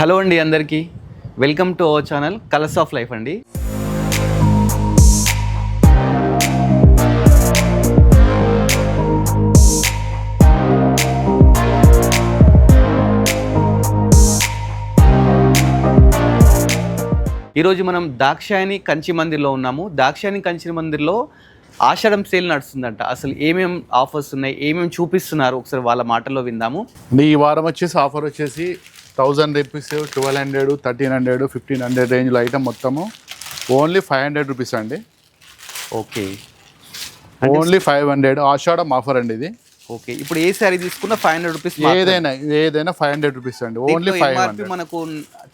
Hello అండి అందరికీ. Welcome to our channel colours of life అండి. ఈరోజు మనం దాక్షాయని కంచి మందిర్లో ఉన్నాము. దాక్షాయని కంచి మందిర్లో ఆషాఢం సేల్ నడుస్తుందంట. అసలు ఏమేం ఆఫర్స్ ఉన్నాయి? ఏమేమి చూపిస్తున్నారు? ఒకసారి వాళ్ళ మాటల్లో విందాము. ఈ వారం వచ్చేసి ఆఫర్ వచ్చేసి thousand rupees twelve hundred thirteen hundred fifteen hundred రేంజ్లో ఐటమ్ మొత్తము ఓన్లీ ఫైవ్ హండ్రెడ్ రూపీస్ అండి. Okay. Only five hundred Ashadham offer అండి ఇది. ఓకే. ఇప్పుడు ఏ శారీ తీసుకున్నా ఫైవ్ హండ్రెడ్ రూపీస్ ఏదైనా ఏదైనా ఫైవ్ హండ్రెడ్ రూపీస్ అండి. Only five hundred. మనకు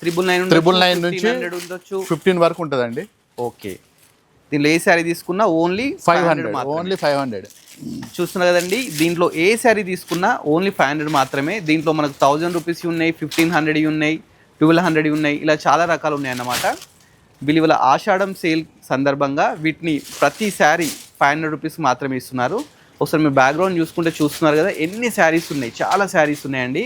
త్రిబుల్ నైన్ Triple nine నుంచి ఉండొచ్చు. ఫిఫ్టీన్ వరకు ఉంటుందండి. ఓకే. దీనిలో ఏ శారీ తీసుకున్నా only five hundred only five hundred. చూస్తున్నారు కదండి. దీంట్లో ఏ శారీ తీసుకున్నా ఓన్లీ ఫైవ్ హండ్రెడ్ మాత్రమే. దీంట్లో మనకు థౌజండ్ రూపీస్ ఉన్నాయి ఫిఫ్టీన్ హండ్రెడ్ ఉన్నాయి ట్వెల్వ్ హండ్రెడ్ ఉన్నాయి. ఇలా చాలా రకాలు ఉన్నాయి అన్నమాట బిలివల ఆషాఢం సేల్ సందర్భంగా వీటిని ప్రతి శారీ ఫైవ్ హండ్రెడ్ రూపీస్ మాత్రమే ఇస్తున్నారు. ఒకసారి మీరు బ్యాక్గ్రౌండ్ చూసుకుంటే చూస్తున్నారు కదా ఎన్ని శారీస్ ఉన్నాయి? చాలా శారీస్ ఉన్నాయండి.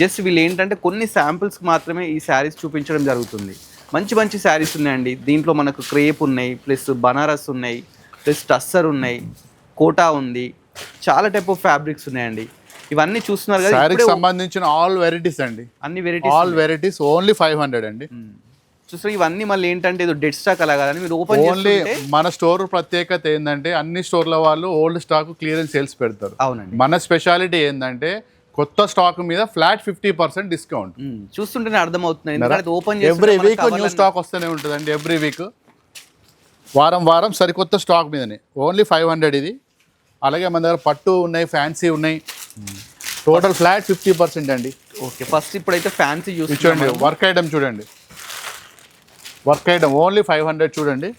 జస్ట్ వీళ్ళు ఏంటంటే కొన్ని శాంపిల్స్కి మాత్రమే ఈ శారీస్ చూపించడం జరుగుతుంది. మంచి మంచి శారీస్ ఉన్నాయండి. దీంట్లో మనకు క్రేప్ ఉన్నాయి ప్లస్ బనారస్ ఉన్నాయి ప్లస్ టస్సర్ ఉన్నాయి కోటా ఉంది. చాలా టైప్ ఆఫ్ ఫ్యాబ్రిక్స్ ఉన్నాయండి. ఇవన్నీ చూస్తున్నారు కదా శారీకి సంబంధించిన ఆల్ వెరైటీస్ అండి. అన్ని varieties all varieties only five hundred అండి. చూస్తారు ఇవన్నీ మళ్ళీ ఏంటంటే ఏదో డెడ్ స్టాక్ అలా కాదని మీరు ఓపెన్ ఓన్లీ మన స్టోర్ ప్రత్యేకత ఏంటంటే అన్ని స్టోర్ల వాళ్ళు ఓల్డ్ స్టాక్ క్లియరెన్స్ సేల్స్ పెడతారు. అవునండి. మన స్పెషాలిటీ ఏంటంటే కొత్త స్టాక్ మీద ఫ్లాట్ ఫిఫ్టీ పర్సెంట్ డిస్కౌంట్. చూస్తుంటేనే అర్థమవుతుంది. ఎందుకంటే open every week new stock వస్తూనే ఉంటుందండి ఎవ్రీ వీక్ వారం వారం సరికొత్త స్టాక్ మీదనే. ఓన్లీ ఫైవ్ హండ్రెడ్ ఇది. అలాగే మన దగ్గర పట్టు ఉన్నాయి ఫ్యాన్సీ ఉన్నాయి. టోటల్ ఫ్లాట్ ఫిఫ్టీ పర్సెంట్ అండి. ఓకే ఫస్ట్ ఇప్పుడైతే ఫ్యాన్సీ ఇది చూడండి వర్క్ ఐటమ్ చూడండి. Work item only five hundred చూడండి.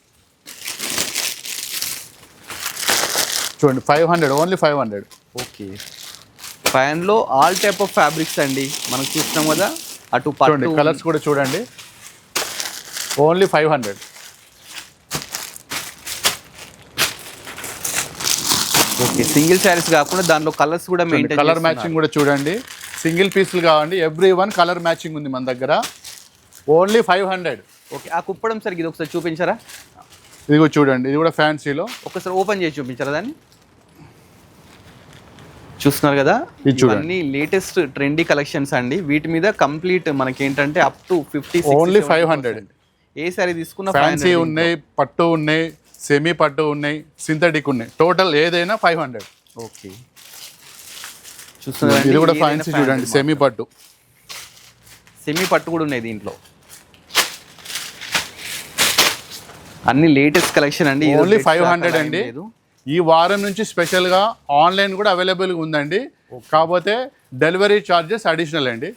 చూడండి five hundred only five hundred okay. ఫ్యాన్లో all type of fabrics అండి. మనం చూస్తున్నాం కదా అటు చూడండి కలర్స్ కూడా చూడండి. Only five hundred okay single saris కాకుండా దాంట్లో కలర్స్ కూడా మెయింటైన్ కలర్ మ్యాచింగ్ కూడా చూడండి. సింగిల్ పీసులు కావండి ఎవ్రీ వన్ కలర్ మ్యాచింగ్ ఉంది మన దగ్గర. ఓన్లీ ఫైవ్ హండ్రెడ్ ఓకే ఆ కుప్పడం సరికి ఇది ఒకసారి చూపించారా? ఇది కూడా చూడండి ఇది కూడా ఫ్యాన్సీలో ఒకసారి ఓపెన్ చేసి చూపించారా దాన్ని? చూస్తున్నారు కదా. ఇవన్నీ లేటెస్ట్ ట్రెండీ కలెక్షన్స్ అండి. వీటి మీద కంప్లీట్ మనకి ఏంటంటే up to fifty only five hundred A sorry తీసుకున్నా ఫ్యాన్సీ ఉన్నాయి పట్టు ఉన్నాయి సెమీ పట్టు ఉన్నాయి సింథటిక్ ఉన్నాయి. టోటల్ ఏదైనా ఫైవ్ హండ్రెడ్ ఓకే. చూస్తున్నారు? ఇది కూడా ఫ్యాన్సీ చూడండి సెమీ పట్టు. సెమీ పట్టు కూడా ఉన్నాయి దీంట్లో. అన్ని లేటెస్ట్ కలెక్షన్ అండి. ఓన్లీ ఫైవ్ హండ్రెడ్ అండి. ఈ వారం నుంచి స్పెషల్గా ఆన్లైన్ కూడా అవైలబుల్గా ఉందండి. కాకపోతే డెలివరీ ఛార్జెస్ అడిషనల్ అండి.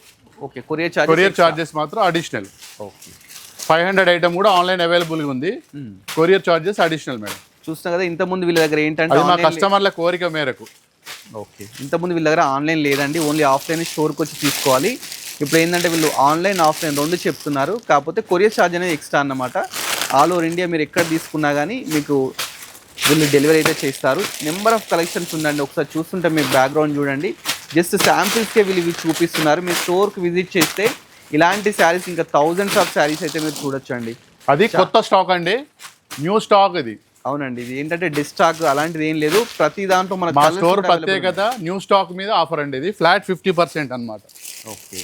ఓకే కొరియర్ కొరియర్ ఛార్జెస్ మాత్రం additional okay. Five hundred item కూడా ఆన్లైన్ అవైలబుల్గా ఉంది. Courier charges additional madam. చూస్తున్నా కదా ఇంత ముందు వీళ్ళ దగ్గర ఏంటంటే మా కస్టమర్ల కోరిక మేరకు. ఓకే. ఇంతకుముందు వీళ్ళ దగ్గర ఆన్లైన్ లేదండి ఓన్లీ ఆఫ్లైన్ స్టోర్కి వచ్చి తీసుకోవాలి. ఇప్పుడు ఏంటంటే వీళ్ళు ఆన్లైన్ ఆఫ్లైన్ రెండు చెప్తున్నారు. కాకపోతే కొరియర్ ఛార్జ్ అనేది ఎక్స్ట్రా అన్నమాట. ఆల్ ఓవర్ ఇండియా మీరు ఎక్కడ తీసుకున్నా కానీ మీకు వీళ్ళు డెలివరీ అయితే చేస్తారు. నెంబర్ ఆఫ్ కలెక్షన్స్ ఉందండి ఒకసారి చూస్తుంటే మీ బ్యాక్గ్రౌండ్ చూడండి. జస్ట్ శాంపిల్స్కే వీళ్ళు ఇవి చూపిస్తున్నారు. మీరు స్టోర్కి విజిట్ చేస్తే ఇలాంటి శారీస్ ఇంకా థౌజండ్స్ ఆఫ్ శారీస్ అయితే మీరు చూడొచ్చండి. అది కొత్త స్టాక్ అండి. న్యూ స్టాక్ ఇది అవునండి ఇది ఏంటంటే డిస్టాక్ అలాంటిది ఏం లేదు. ప్రతి దాంట్లో మన మా స్టోర్ ప్రత్యేకత న్యూ స్టాక్ మీద ఆఫర్ అండి ఇది. ఫ్లాట్ ఫిఫ్టీ పర్సెంట్ అనమాట ఓకే.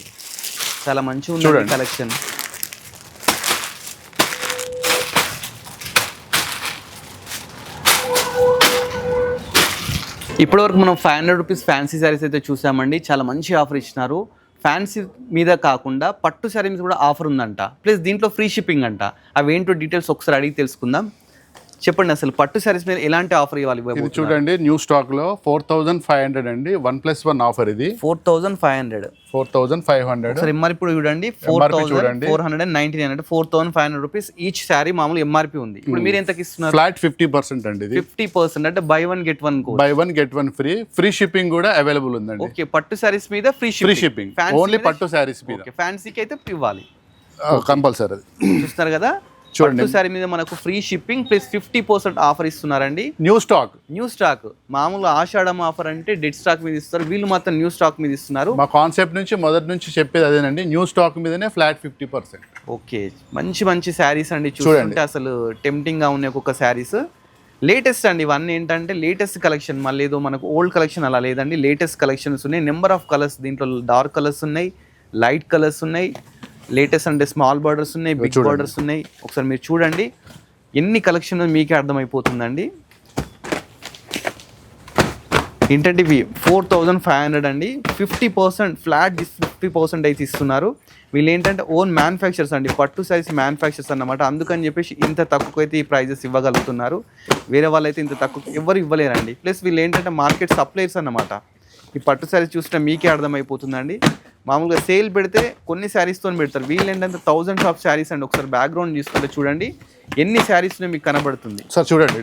చాలా మంచిగా ఉంది. కలెక్షన్ ఇప్పటివరకు మనం five hundred rupees fancy sarees అయితే చూసామండి. చాలా మంచి ఆఫర్ ఇచ్చినారు. ఫ్యాన్సీ మీద కాకుండా పట్టు శారీ మీద కూడా ఆఫర్ ఉందంట. ప్లస్ దీంట్లో ఫ్రీ షిప్పింగ్ అంట. అవి ఏంటో డీటెయిల్స్ ఒకసారి అడిగి తెలుసుకుందాం. చెప్పండి అసలు పట్టు శారీస్ మీద ఎలాంటి ఆఫర్ ఇవ్వాలి ఇది చూడండి న్యూ స్టాక్లో ఫోర్ థౌజండ్ ఫైవ్ హండ్రెడ్ అండి. వన్ ప్లస్ వన్ ఆఫర్ ఇది. Four thousand five hundred. Four thousand five hundred. ఒకసారి ఎంఆర్పి చూడండి four thousand. Four hundred and ninety nine అంటే four thousand five hundred rupees each saree మామూలు MRP ఉంది. ఇప్పుడు మీరు ఎంతకి ఇస్తున్నారు? ఫ్లాట్ ఫిఫ్టీ పర్సెంట్ అండి ఇది. ఫిఫ్టీ పర్సెంట్ అంటే buy one get one buy one get one free free shipping కూడా అవైలబుల్ ఉందండి. ఓకే పట్టు శారీస్ మీద ఫ్రీ ఫ్రీ షిప్పింగ్ ఓన్లీ పట్టు శారీస్ మీద. ఫ్యాన్సీకి అయితే ఇవ్వాలి. కంపల్సరీ అది. చూస్తున్నారు కదా? చూడండి. శారీ మీద మనకు free shipping plus fifty percent offer ఇస్తున్నారండి. New stock. New stock. మామూలుగా ఆషాఢం ఆఫర్ అంటే డెడ్ స్టాక్ మీద ఇస్తారు. వీళ్ళు మాత్రం న్యూ స్టాక్ మీద ఇస్తున్నారు. మా కాన్సెప్ట్ నుంచి మొదటి నుంచి చెప్పేది అదేనండి. న్యూ స్టాక్ మీదనే ఫ్లాట్ ఫిఫ్టీ పర్సెంట్. ఓకే. మంచి మంచి శారీస్ అండి చూస్తుంటే అసలు టెంప్టింగ్గా ఉన్నాయి ఒక్కొక్క శారీస్. లేటెస్ట్ అండి ఇవన్నీ ఏంటంటే లేటెస్ట్ కలెక్షన్. మళ్ళీ ఏదో మనకు ఓల్డ్ కలెక్షన్ అలా లేదండి. లేటెస్ట్ కలెక్షన్స్ ఉన్నాయి. నెంబర్ ఆఫ్ కలర్స్ దీంట్లో డార్క్ కలర్స్ ఉన్నాయి లైట్ కలర్స్ ఉన్నాయి. లేటెస్ట్ అంటే స్మాల్ బార్డర్స్ ఉన్నాయి బిగ్ బార్డర్స్ ఉన్నాయి. ఒకసారి మీరు చూడండి. ఎన్ని కలెక్షన్ మీకే అర్థమైపోతుందండి. ఏంటంటే ఇవి ఫోర్ థౌజండ్ ఫైవ్ హండ్రెడ్ అండి. Fifty percent flat fifty percent అయితే ఇస్తున్నారు. వీళ్ళు ఏంటంటే ఓన్ మ్యానుఫ్యాక్చర్స్ అండి పట్టు సైజ్ మ్యానుఫ్యాక్చర్స్ అన్నమాట. అందుకని చెప్పేసి ఇంత తక్కువ అయితే ఈ ప్రైజెస్ ఇవ్వగలుగుతున్నారు. వేరే వాళ్ళు అయితే ఇంత తక్కువ ఎవరు ఇవ్వలేరండి. ప్లస్ వీళ్ళు ఏంటంటే మార్కెట్ సప్లైర్స్ అన్నమాట. ఈ పట్టు శారీస్ చూస్తే మీకే అర్థమైపోతుందండి. మామూలుగా సేల్ పెడితే కొన్ని శారీస్తో పెడతారు. వీళ్ళు ఏంటంటే థౌజండ్స్ ఆఫ్ శారీస్ అండి. ఒకసారి బ్యాక్గ్రౌండ్ చూసుకుంటే చూడండి. ఎన్ని శారీస్ మీకు కనబడుతుంది? సార్ చూడండి.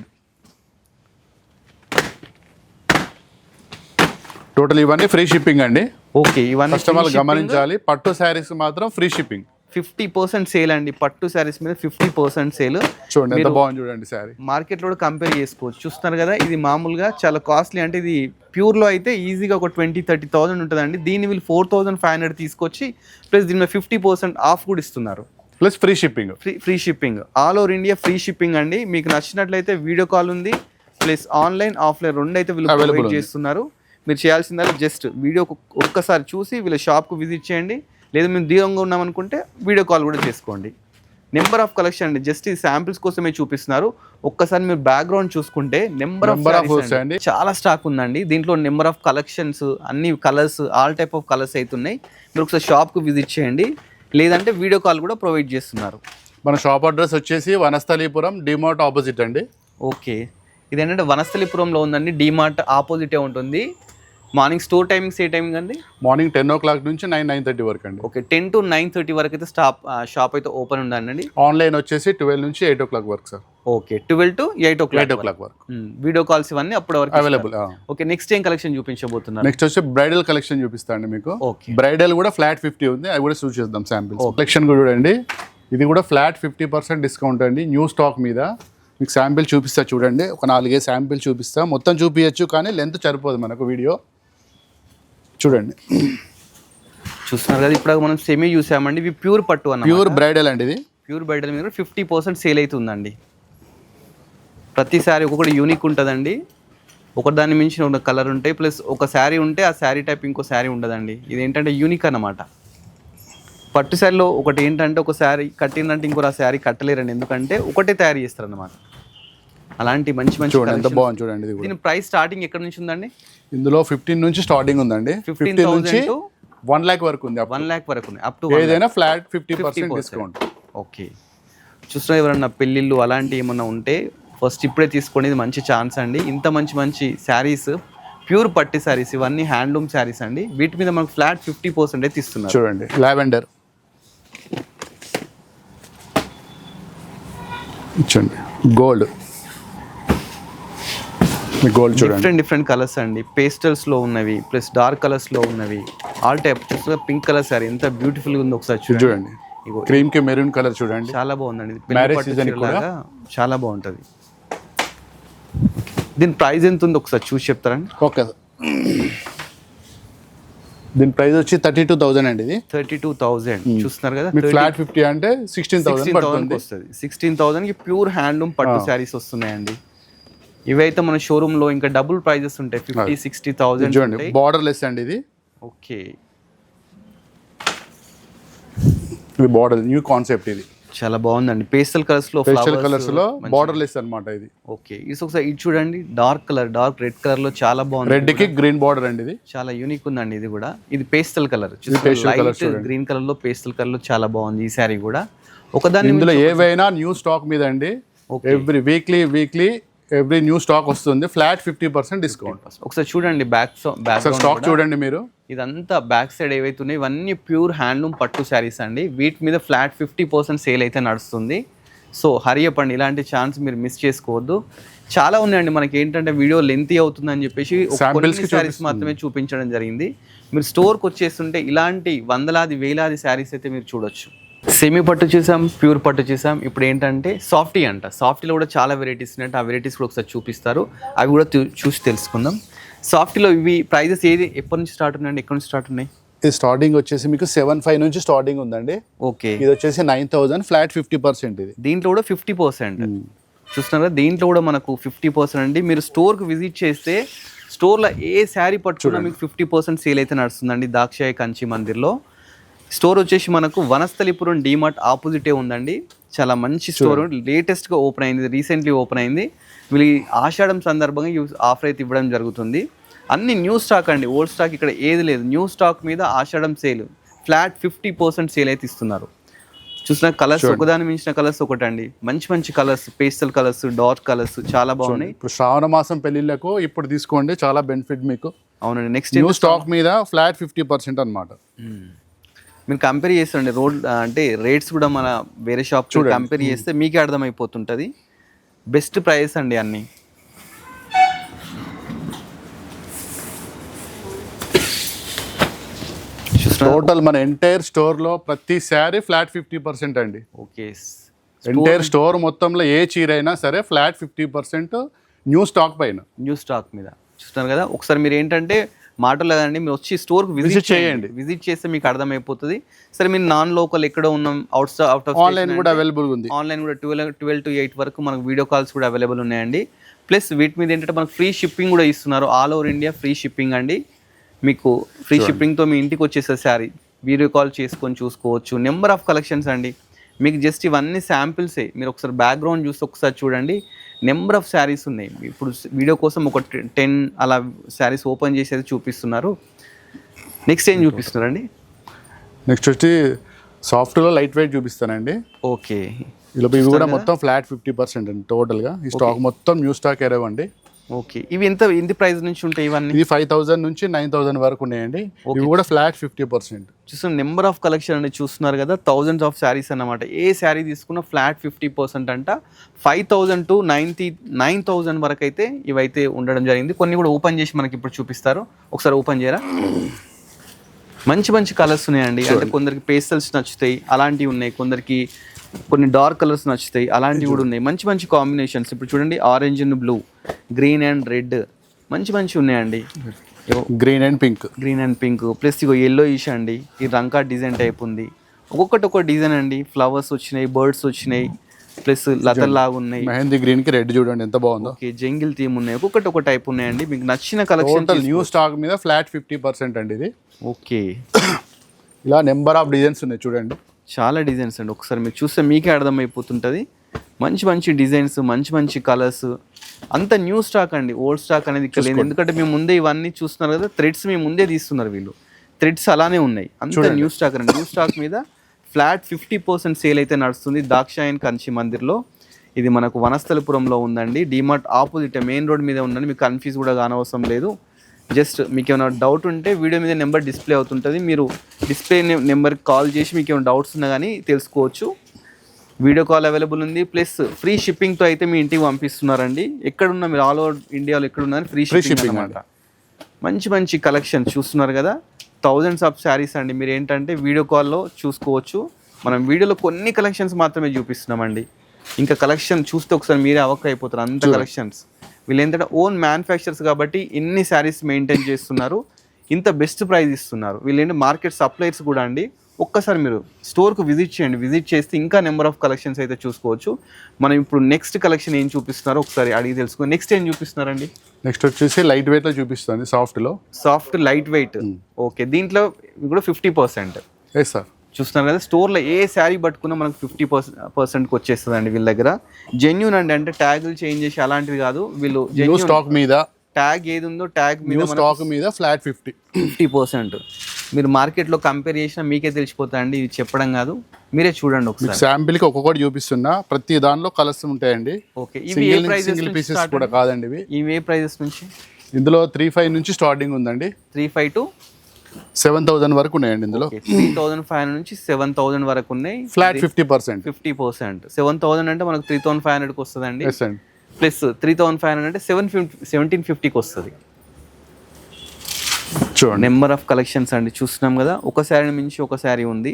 టోటల్ ఇవన్నీ ఫ్రీ షిప్పింగ్ అండి. ఓకే ఇవన్నీ కస్టమర్లు గమనించాలి. పట్టు శారీస్ మాత్రం free shipping. Fifty percent sale అండి. పట్టు శారీస్ మీద ఫిఫ్టీ పర్సెంట్ సేల్. చూడండి చూడండి శారీ. మార్కెట్లో కూడా కంపేర్ చేసుకోవచ్చు. చూస్తున్నారు కదా ఇది మామూలుగా చాలా కాస్ట్లీ అంటే ఇది ప్యూర్లో అయితే ఈజీగా ఒక ట్వంటీ థర్టీ థౌసండ్ ఉంటుందండి. దీన్ని వీళ్ళు ఫోర్ థౌసండ్ ఫైవ్ హండ్రెడ్ తీసుకొచ్చి ప్లస్ దీని మీద ఫిఫ్టీ పర్సెంట్ ఆఫ్ కూడా ఇస్తున్నారు. Plus free shipping free free shipping all over India free shipping అండి. మీకు నచ్చినట్లయితే వీడియో కాల్ ఉంది ప్లస్ ఆన్లైన్ ఆఫ్లైన్ రెండు అయితే వీళ్ళు ప్రొవైడ్. చేస్తున్నారు. మీరు చేయాల్సిందల్లా జస్ట్ వీడియో ఒక్కసారి చూసి వీళ్ళ షాప్కు విజిట్ చేయండి. లేదా మేము దూరంగా ఉన్నామనుకుంటే వీడియో కాల్ కూడా చేసుకోండి. నెంబర్ ఆఫ్ కలెక్షన్ అండి. జస్ట్ ఈ శాంపిల్స్ కోసమే చూపిస్తున్నారు. ఒక్కసారి మీరు బ్యాక్గ్రౌండ్ చూసుకుంటే నెంబర్ ఆఫ్ వస్తాయండి. చాలా స్టాక్ ఉందండి. దీంట్లో నెంబర్ ఆఫ్ కలెక్షన్స్ అన్ని colours all type of colours అవుతున్నాయి మీరు ఒకసారి షాప్కు విజిట్ చేయండి. లేదంటే వీడియో కాల్ కూడా ప్రొవైడ్ చేస్తున్నారు. మన షాప్ అడ్రస్ వచ్చేసి వనస్థలీపురం డిమార్ట్ ఆపోజిట్ అండి. ఓకే ఇది ఏంటంటే వనస్థలిపురంలో ఉందండి. డిమార్ట్ ఆపోజిటే ఉంటుంది. మార్నింగ్ స్టోర్ టైమింగ్స్ ఏ టైమింగ్ అండి? మార్నింగ్ టెన్ ఓ క్లాక్ నుంచి నైన్ నైన్ థర్టీ వరకు అండి. Okay ten to nine thirty వరకు అయితే స్టాప్ షాప్ అయితే ఓపెన్ ఉందండి. ఆన్లైన్ వచ్చేసి ట్వెల్వ్ నుంచి ఎయిట్ ఓ క్లాక్ వరకు sir. Okay twelve to eight o eight clock o clock వరకు. వీడియో కాల్స్ ఇవన్నీ అప్పటి వరకు అవైలబుల్ ఓకే నెక్స్ట్ ఏం కలెక్షన్ చూపించబోతున్నారు? నెక్స్ట్ వచ్చి బ్రైడల్ కలెక్షన్ చూపిస్తా అండి మీకు. ఓకే. బ్రైడల్ కూడా ఫ్లాట్ ఫిఫ్టీ ఉంది అవి కూడా చూసేద్దాం శాంపిల్స్. కలెక్షన్ కూడా చూడండి. ఇది కూడా ఫ్లాట్ ఫిఫ్టీ పర్సెంట్ డిస్కౌంట్ అండి న్యూ స్టాక్ మీద. మీకు శాంపిల్ చూపిస్తా చూడండి. ఒక నాలుగే శాంపిల్ చూపిస్తా. మొత్తం చూపించచ్చు కానీ లెంత్ సరిపోదు మనకు వీడియో. చూడండి. చూస్తున్నారు కదా ఇప్పుడు మనం సెమీ చూసామండి ఇవి ప్యూర్ పట్టు అన్న ప్యూర్ బ్రైడల్ అండి ఇది. ప్యూర్ బైడల్ మీద ఫిఫ్టీ పర్సెంట్ సేల్ అవుతుందండి. ప్రతి శారీ ఒక్కొక్కటి యూనిక్ ఉంటుందండి. ఒక దాన్ని మించిన ఒక కలర్ ఉంటాయి ప్లస్ ఒక శారీ ఉంటే ఆ శారీ టైప్ ఇంకో శారీ ఉండదండి. ఇది ఏంటంటే యూనిక్ అన్నమాట. పట్టు శారీలో ఒకటి ఏంటంటే ఒక శారీ కట్టిందంటే ఇంకో ఆ శారీ కట్టలేరండి. ఎందుకంటే ఒకటే తయారు చేస్తారు అన్నమాట అలాంటి మంచి మంచి చూడండి ఎంత. బాగుంది చూడండి ఇది దీని ప్రైస్ స్టార్టింగ్ ఎక్కడ నుంచి ఉందండి? ఇందులో ఫిఫ్టీన్ నుంచి స్టార్టింగ్ ఉందండి. 15,000 ఫిఫ్టీన్ నుంచి వన్ ల్యాక్ వరకు ఉంది వన్ ల్యాక్ వరకు ఉన్నాయి అప్ టు ఏదైనా flat fifty percent discount okay చూస్తున్నా ఎవరన్నా పెళ్ళిళ్ళు అలాంటివి ఏమన్నా ఉంటే ఫస్ట్ ఇప్పుడే తీసుకోండి ఇది మంచి ఛాన్స్ అండి. ఇంత మంచి మంచి శారీస్ ప్యూర్ పట్టి శారీస్ ఇవన్నీ హ్యాండ్లూమ్ శారీస్ అండి. వీటి మీద మనకు ఫ్లాట్ ఫిఫ్టీ పర్సెంట్ అయితే ఇస్తున్నారు చూడండి లావెండర్ ఇచ్చండి. గోల్డ్ గోల్డ్ చూడండి. డిఫరెంట్ డిఫరెంట్ కలర్స్ అండి. పేస్టల్స్లో ఉన్నవి ప్లస్ డార్క్ కలర్స్లో ఉన్నవి. ఆల్ టైప్ చూస్తున్నా పింక్ కలర్ శారీ ఎంత బ్యూటిఫుల్గా ఉందో ఒకసారి చూడండి. క్రీమ్కి మెరూన్ కలర్ చూడండి. చాలా బాగుందండి. కి చీరలాగా చాలా బాగుంటుంది. దీని ప్రైస్ ఎంత ఉందో ఒకసారి చూసి చెప్తారండి ఓకే. దీని ప్రైస్ వచ్చి థర్టీ టూ థౌసండ్ అండి ఇది. థర్టీ టూ థౌజండ్ చూస్తున్నారు కదా? ఫ్లాట్ ఫిఫ్టీ అంటే సిక్స్టీన్ థౌసండ్ థౌసండ్ వస్తుంది. సిక్స్టీన్ థౌసండ్కి ప్యూర్ హ్యాండ్లూమ్ పట్టు శారీస్ వస్తున్నాయండి. ఇవైతే మన షోరూమ్లో ఇంకా డబుల్ ప్రైజెస్ ఉంటాయి. ఫిఫ్టీ సిక్స్టీ థౌసండ్ చూడండి బార్డర్ లెస్ అండి ఇది. ఓకే. ఇది బార్డర్ న్యూ కాన్సెప్ట్ ఇది. చాలా బాగుందండి. పేస్టల్ కలర్స్లో flowers కలర్స్లో బార్డర్ లెస్ అన్నమాట ఇది. ఓకే. ఇది ఒకసారి ఇది చూడండి డార్క్ కలర్ డార్క్ రెడ్ కలర్లో చాలా బాగుంది రెడ్కి గ్రీన్ బార్డర్ అండి ఇది. చాలా యూనిక్ ఉందండి ఇది కూడా. ఇది పేస్టల్ కలర్ లైట్ గ్రీన్ కలర్లో పేస్టల్ కలర్లో చాలా బాగుంది ఈ శారీ కూడా. ఒకదాన్ని ఇందులో ఏవైనా న్యూ స్టాక్ మీద అండి. Every weekly weekly every new stock వస్తుంది. ఫ్లాట్ ఫిఫ్టీ పర్సెంట్ డిస్కౌంట్ ఒకసారి చూడండి బ్యాక్ బ్యాక్ స్టాక్ చూడండి మీరు. ఇదంతా బ్యాక్ సైడ్ ఏవైతే ఉన్నాయో ఇవన్నీ ప్యూర్ హ్యాండ్లూమ్ పట్టు శారీస్ అండి. వీటి మీద ఫ్లాట్ ఫిఫ్టీ పర్సెంట్ సేల్ అయితే నడుస్తుంది. సో హరి అప్ అండి. ఇలాంటి ఛాన్స్ మీరు మిస్ చేసుకోవద్దు. చాలా ఉన్నాయండి. మనకి ఏంటంటే వీడియో లెంతీ అవుతుందని చెప్పేసి శారీస్ మాత్రమే చూపించడం జరిగింది. మీరు స్టోర్కి వచ్చేస్తుంటే ఇలాంటి వందలాది వేలాది శారీస్ అయితే మీరు చూడొచ్చు. సెమీ పట్టు చూసాం ప్యూర్ పట్టు చూసాం. ఇప్పుడు ఏంటంటే సాఫ్టీ అంట. సాఫ్టీలో కూడా చాలా వెరైటీస్ ఉన్నాయంటే ఆ వెరైటీస్ కూడా ఒకసారి చూపిస్తారు. అవి కూడా చూసి తెలుసుకుందాం. సాఫ్టీలో ఇవి ప్రైజెస్ ఏది? ఎప్పటి నుంచి స్టార్ట్ ఉన్నాయండి? ఎక్కడి నుంచి స్టార్ట్ ఉన్నాయి? ఇది స్టార్టింగ్ వచ్చేసి మీకు సెవెన్ ఫైవ్ నుంచి స్టార్టింగ్ ఉందండి. ఓకే ఇది వచ్చేసి nine thousand flat fifty percent ఇది. దీంట్లో కూడా ఫిఫ్టీ పర్సెంట్ చూస్తున్నారా దీంట్లో కూడా మనకు ఫిఫ్టీ పర్సెంట్ అండి. మీరు స్టోర్కి విజిట్ చేస్తే స్టోర్లో ఏ శారీ పట్టుకున్నా మీకు ఫిఫ్టీ పర్సెంట్ సేల్ అయితే నడుస్తుందండి. దాక్షాయి కంచి మందిర్లో. స్టోర్ వచ్చేసి మనకు వనస్థలిపురం డీమార్ట్ ఆపోజిటే ఉందండి. చాలా మంచి స్టోర్. లేటెస్ట్గా ఓపెన్ అయింది రీసెంట్లీ ఓపెన్ అయింది. వీళ్ళు ఆషాఢం సందర్భంగా ఆఫర్ అయితే ఇవ్వడం జరుగుతుంది. అన్ని న్యూ స్టాక్ అండి. ఓల్డ్ స్టాక్ ఇక్కడ ఏది లేదు. న్యూ స్టాక్ మీద Ashadham sale. Flat fifty percent sale అయితే ఇస్తున్నారు. చూసిన కలర్స్ ఒకదాని మించిన కలర్స్ ఒకటండి. మంచి మంచి colours pastel colours dark colours చాలా బాగున్నాయి. ఇప్పుడు శ్రావణ మాసం పెళ్ళిళ్ళకు ఇప్పుడు తీసుకోండి. చాలా బెనిఫిట్ మీకు. అవునండి. నెక్స్ట్ న్యూ స్టాక్ మీద ఫ్లాట్ ఫిఫ్టీ పర్సెంట్ అనమాట మీరు కంపేర్ చేస్తుండే రోడ్ అంటే రేట్స్ కూడా మన వేరే షాప్ కంపేర్ చేస్తే మీకే అర్థమైపోతుంటుంది. బెస్ట్ ప్రైస్ అండి అన్ని. టోటల్ మన ఎంటైర్ స్టోర్లో ప్రతి శారీ ఫ్లాట్ ఫిఫ్టీ పర్సెంట్ అండి. ఓకే ఎంటైర్ స్టోర్ మొత్తంలో ఏ చీర అయినా సరే flat fifty percent new stock పైన. న్యూ స్టాక్ మీద. చూస్తున్నారు కదా? ఒకసారి మీరు ఏంటంటే మాటలు కదండి మీరు వచ్చి స్టోర్కి విజిట్ చేయండి. విజిట్ చేస్తే మీకు అర్థమైపోతుంది. సరే మీరు నాన్ లోకల్ ఎక్కడో ఉన్నాం అవుట్ అవుట్ ఆఫ్ ఆన్లైన్ కూడా అవైలబుల్ ఉంది. ఆన్లైన్ కూడా ట్వెల్వ్ ట్వెల్వ్ టు ఎయిట్ వరకు మనకు వీడియో కాల్స్ కూడా అవైలబుల్ ఉన్నాయండి. ప్లస్ వీటి మీద ఏంటంటే మనకు ఫ్రీ షిప్పింగ్ కూడా ఇస్తున్నారు. All over India free shipping అండి. మీకు ఫ్రీ షిప్పింగ్తో మీ ఇంటికి వచ్చేసే శారీ వీడియో కాల్ చేసుకొని చూసుకోవచ్చు. నెంబర్ ఆఫ్ కలెక్షన్స్ అండి. మీకు జస్ట్ ఇవన్నీ శాంపిల్సే మీరు ఒకసారి బ్యాక్గ్రౌండ్ చూసి ఒకసారి చూడండి. నెంబర్ ఆఫ్ శారీస్ ఉన్నాయి. ఇప్పుడు వీడియో కోసం ఒక టెన్ అలా శారీస్ ఓపెన్ చేసేది చూపిస్తున్నారు. నెక్స్ట్ ఏం చూపిస్తున్నారండి? నెక్స్ట్ వచ్చి సాఫ్ట్లో లైట్ వెయిట్ చూపిస్తానండి. ఓకే. ఇలా ఇవి కూడా మొత్తం ఫ్లాట్ ఫిఫ్టీ పర్సెంట్ అండి టోటల్గా ఈ స్టాక్ మొత్తం న్యూ స్టాక్ ఎరవ్ అండి ఓకే. ఇవి ఎంత ఎంత ప్రైస్ నుంచి ఉంటాయి ఇవన్నీ? ఇది ఫైవ్ థౌసండ్ నుంచి నైన్ థౌసండ్ వరకు ఉన్నాయండి. ఇవి కూడా ఫ్లాట్ ఫిఫ్టీ పర్సెంట్. చూస్తున్న నెంబర్ ఆఫ్ కలెక్షన్ అని చూస్తున్నారు కదా థౌజండ్స్ ఆఫ్ శారీస్ అన్నమాట. ఏ శారీ తీసుకున్నా ఫ్లాట్ ఫిఫ్టీ పర్సెంట్ అంట. Five thousand to ninety nine thousand వరకు అయితే ఇవైతే ఉండడం జరిగింది. కొన్ని కూడా ఓపెన్ చేసి మనకి ఇప్పుడు చూపిస్తారు. ఒకసారి ఓపెన్ చేయరా? మంచి మంచి కలర్స్ ఉన్నాయండి. అంటే కొందరికి పేస్టల్స్ నచ్చుతాయి అలాంటివి ఉన్నాయి. కొందరికి కొన్ని డార్క్ కలర్స్ నచ్చుతాయి. అలాంటివి కూడా ఉన్నాయి. మంచి మంచి కాంబినేషన్స్ ఇప్పుడు చూడండి orange and blue green and red మంచి మంచి ఉన్నాయండి. Green and pink green and pink plus ego yellowish అండి. ఈ రంకా డిజైన్ టైప్ ఉంది. ఒక్కొక్కటి ఒక్కొక్క డిజైన్ అండి. ఫ్లవర్స్ వచ్చినాయి బర్డ్స్ వచ్చినాయి ప్లస్ లతల్ లాగా ఉన్నాయి. మెహందీ గ్రీన్కి రెడ్ చూడండి ఎంత బాగుందో. ఓకే జంగిల్ థీమ్ ఉన్నాయి. ఒక్కొక్కటి ఒక టైప్ ఉన్నాయండి. మీకు నచ్చిన కలెక్షన్ న్యూ స్టాక్ మీద ఫ్లాట్ ఫిఫ్టీ పర్సెంట్ అండి ఇది. ఓకే ఇలా నెంబర్ ఆఫ్ డిజైన్స్ ఉన్నాయి చూడండి. చాలా డిజైన్స్ అండి. ఒకసారి మీరు చూస్తే మీకే అర్థమైపోతుంటుంది. మంచి మంచి డిజైన్స్ మంచి మంచి కలర్స్ అంత న్యూ స్టాక్ అండి. ఓల్డ్ స్టాక్ అనేది ఇక్కడ లేదు. ఎందుకంటే మేము ముందే ఇవన్నీ చూస్తున్నారు కదా థ్రెడ్స్ మేము ముందే తీస్తున్నారు వీళ్ళు. థ్రెడ్స్ అలానే ఉన్నాయి. అంత న్యూ స్టాక్ అండి. న్యూ స్టాక్ మీద ఫ్లాట్ ఫిఫ్టీ పర్సెంట్ సేల్ అయితే నడుస్తుంది దాక్షాయన్ కంచి మందిర్లో. ఇది మనకు వనస్థలపురంలో ఉందండి. డిమార్ట్ ఆపోజిట్ మెయిన్ రోడ్ మీద ఉందండి. మీకు కన్ఫ్యూజ్ కూడా కానవసరం లేదు. జస్ట్ మీకు ఏమైనా డౌట్ ఉంటే వీడియో మీద నెంబర్ డిస్ప్లే అవుతుంటుంది. మీరు డిస్ప్లే నెంబర్కి కాల్ చేసి మీకు ఏమైనా డౌట్స్ ఉన్నా కానీ తెలుసుకోవచ్చు. వీడియో కాల్ అవైలబుల్ ఉంది. ప్లస్ ఫ్రీ షిప్పింగ్తో అయితే మీ ఇంటికి పంపిస్తున్నారండి. ఎక్కడున్నా మీరు ఆల్ ఓవర్ ఇండియాలో ఎక్కడున్నా ఫ్రీ షిప్పింగ్ అనమాట మంచి మంచి కలెక్షన్ చూస్తున్నారు కదా. థౌజండ్స్ ఆఫ్ శారీస్ అండి. మీరు ఏంటంటే వీడియో కాల్లో చూసుకోవచ్చు. మనం వీడియోలో కొన్ని కలెక్షన్స్ మాత్రమే చూపిస్తున్నామండి. ఇంకా కలెక్షన్ చూస్తే ఒకసారి మీరే అవక్క అయిపోతారు. అంత కలెక్షన్స్ వీళ్ళు ఏంటంటే ఓన్ మ్యానుఫ్యాక్చర్స్ కాబట్టి ఇన్ని శారీస్ మెయింటైన్ చేస్తున్నారు. ఇంత బెస్ట్ ప్రైస్ ఇస్తున్నారు. వీళ్ళు ఏంటి మార్కెట్ సప్లైర్స్ కూడా అండి. ఒక్కసారి మీరు స్టోర్కు విజిట్ చేయండి. విజిట్ చేస్తే ఇంకా నెంబర్ ఆఫ్ కలెక్షన్స్ అయితే చూసుకోవచ్చు. మనం ఇప్పుడు నెక్స్ట్ కలెక్షన్ ఏం చూపిస్తున్నారో ఒకసారి అడిగి తెలుసుకో నెక్స్ట్ ఏం చూపిస్తున్నారండి? నెక్స్ట్ వచ్చేసి లైట్ వెయిట్లో చూపిస్తుంది. సాఫ్ట్లో. సాఫ్ట్ లైట్ వెయిట్ ఓకే దీంట్లో కూడా ఫిఫ్టీ పర్సెంట్ ఎస్ సార్ చూస్తున్నారు కదా స్టోర్లో ఏ శారీ పట్టుకున్నా మనకు ఫిఫ్టీ పర్సెంట్ పర్సెంట్కి వచ్చేస్తుంది అండి వీళ్ళ దగ్గర. జెన్యున్ అండి అంటే ట్యాగులు చేంజ్ చేసి అలాంటివి కాదు వీళ్ళు న్యూ జెన్యున్ స్టాక్ మీద. ట్యాగ్ ఏది ఉందో ట్యాగ్ మీద స్టాక్ మీద ఫ్లాట్ ఫిఫ్టీ ఫిఫ్టీ పర్సెంట్. మీరు మార్కెట్లో కంపేర్ చేసినా మీకే తెలిసిపోతా అండి ఇది చెప్పడం కాదు. మీరే చూడండి ఒకసారి. శాంపిల్కి ఒక్కొక్కటి చూపిస్తున్నా ప్రతి దానిలో కలర్స్ ఉంటాయండి. ఓకే ఇవి ఏ ప్రైజెస్ సింగిల్ పీసెస్ కూడా కాదండి ఇవి. ఇవి ఏ ప్రైజెస్ నుంచి? ఇందులో త్రీ ఫైవ్ నుంచి స్టార్టింగ్ ఉందండి. Three five to seven thousand వరకు ఉన్నాయండి ఇందులో. త్రీ థౌజండ్ ఫైవ్ నుంచి సెవెన్ థౌజండ్ వరకు ఉన్నాయి. Flat fifty percent fifty percent seven thousand అంటే మనకు త్రీ థౌసండ్ ఫైవ్ హండ్రెడ్కి వస్తుందండి. ఎస్ అండి plus three thousand five hundred అంటే సెవెన్ ఫిఫ్టీ సెవెంటీన్ ఫిఫ్టీకి వస్తుంది. చూడండి. నెంబర్ ఆఫ్ కలెక్షన్స్ అండి చూస్తున్నాం కదా. ఒక శారీ మించి ఒక శారీ ఉంది.